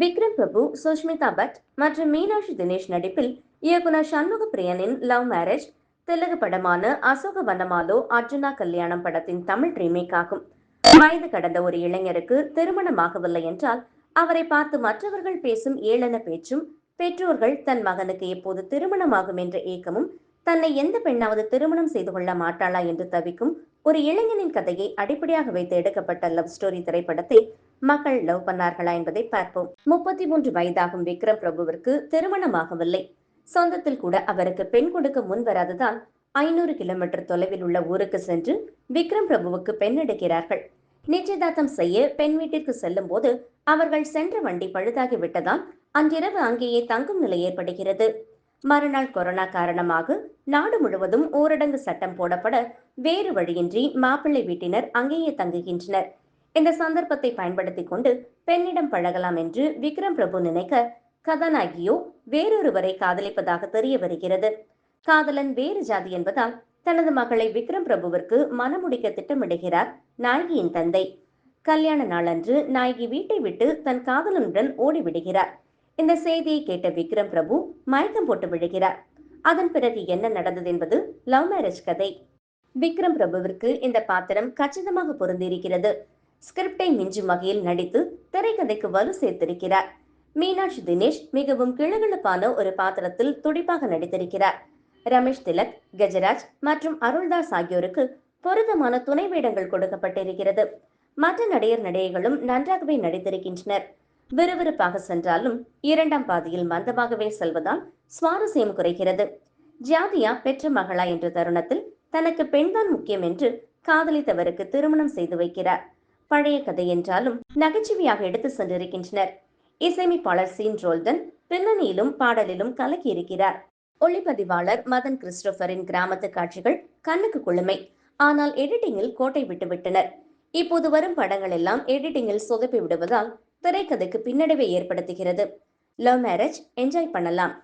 Vikram Prabhu Sushmita but மற்றும் மீனாட்சி தினேஷ் நடிப்பில் இயக்குனர் சண்முக பிரியனின் லவ் மேரேஜ் தெலுங்கு படமான அசோக வனமாலோ அர்ஜுனா கல்யாணம் படத்தின் தமிழ் ரீமேக் ஆகும். வயது கடந்த ஒரு இளைஞருக்கு திருமணமாகவில்லை என்றால் அவரை பார்த்து மற்றவர்கள் பேசும் ஏளன பேச்சும் பெற்றோர்கள் தன் மகனுக்கு எப்போது திருமணமாகும் என்ற ஏக்கமும் தன்னை எந்த பெண்ணாவது திருமணம் செய்து கொள்ள மாட்டாளா என்று தவிக்கும் ஒரு இளைஞனின் கதையை அடிப்படையாக வைத்து எடுக்கப்பட்ட லவ் ஸ்டோரி திரைப்படத்தை மக்கள் லவ் பண்ணார்களா என்பதை பார்ப்போம். முப்பத்தி மூன்று வயதாகும் விக்ரம் பிரபுவிற்கு திருமணமாகவில்லை. சொந்தத்தில் கூட அவருக்கு பெண் கொடுக்க முன் வராததால் ஐநூறு கிலோமீட்டர் தொலைவில் உள்ள ஊருக்கு சென்று விக்ரம் பிரபுவுக்கு பெண் எடுக்கிறார்கள். நிச்சயதார்த்தம் செய்ய பெண் வீட்டிற்கு செல்லும் போது அவர்கள் சென்ற வண்டி பழுதாகி விட்டதால் அன்றிரவு அங்கேயே தங்கும் நிலை ஏற்படுகிறது. மறுநாள் கொரோனா காரணமாக நாடு முழுவதும் ஊரடங்கு சட்டம் போடப்பட வேறு வழியின்றி மாப்பிள்ளை வீட்டினர் அங்கேயே தங்குகின்றனர். இந்த சந்தர்ப்பத்தை பயன்படுத்திக் கொண்டு பெண்ணிடம் பழகலாம் என்று விக்ரம் பிரபு நினைக்க கதாநாயகியோ வேறொருவரை காதலிப்பதாக தெரிய வருகிறது. காதலன் வேறு ஜாதி என்பதால் தனது மகளை விக்ரம் பிரபுவிற்கு மனமுடிக்க திட்டமிடுகிறார் நாயகியின் தந்தை. கல்யாண நாளன்று நாயகி வீட்டை விட்டு தன் காதலனுடன் ஓடிவிடுகிறார். இந்த செய்தியை கேட்ட விக்ரம் பிரபு மயக்கம் போட்டு விழுகிறார். அதன் பிறகு என்ன நடந்தது என்பது லவ் மேரேஜ் கதை. விக்ரம் பிரபுவிற்கு இந்த பாத்திரம் கச்சிதமாக பொருந்தியிருக்கிறது. ஸ்கிரிப்டை மிஞ்சும் வகையில் நடித்து திரைக்கதைக்கு வலு சேர்த்திருக்கிறார். மீனாட்சி தினேஷ் மிகவும் கிழகிழப்பான ஒரு பாத்திரத்தில் துடிப்பாக நடித்திருக்கிறார். ரமேஷ் திலக் கஜராஜ் மற்றும் அருள்தாஸ் ஆகியோருக்கு பொருத்தமான துணை வேடங்கள் கொடுக்கப்பட்டிருக்கிறது. மற்ற நடிகர் நடிகைகளும் நன்றாகவே நடித்திருக்கின்றனர். விறுவிறுப்பாக சென்றாலும் இரண்டாம் பாதியில் மந்தமாகவே செல்வதால் சுவாரஸ்யம் குறைகிறது. ஜாதியா பெற்ற மகளா என்ற தருணத்தில் தனக்கு பெண்தான் முக்கியம் என்று காதலித்தவருக்கு திருமணம் செய்து வைக்கிறார். பழைய கதை என்றாலும் நகைச்சுவையாக எடுத்து சென்றிருக்கின்றனர். இசையமைப்பாளர் சீன் ரோல்டன் பின்னணியிலும் பாடலிலும் கலக்கியிருக்கிறார். ஒளிப்பதிவாளர் மதன் கிறிஸ்டோபரின் கிராமத்து காட்சிகள் கண்ணுக்கு குளுமை. ஆனால் எடிட்டிங்கில் கோட்டை விட்டுவிட்டனர் இப்போது வரும் படங்கள் எல்லாம் எடிட்டிங்கில் சொதப்பி விடுவதால் திரைக்கதைக்கு பின்னடைவை ஏற்படுத்துகிறது. லவ் மேரேஜ் என்ஜாய் பண்ணலாம்.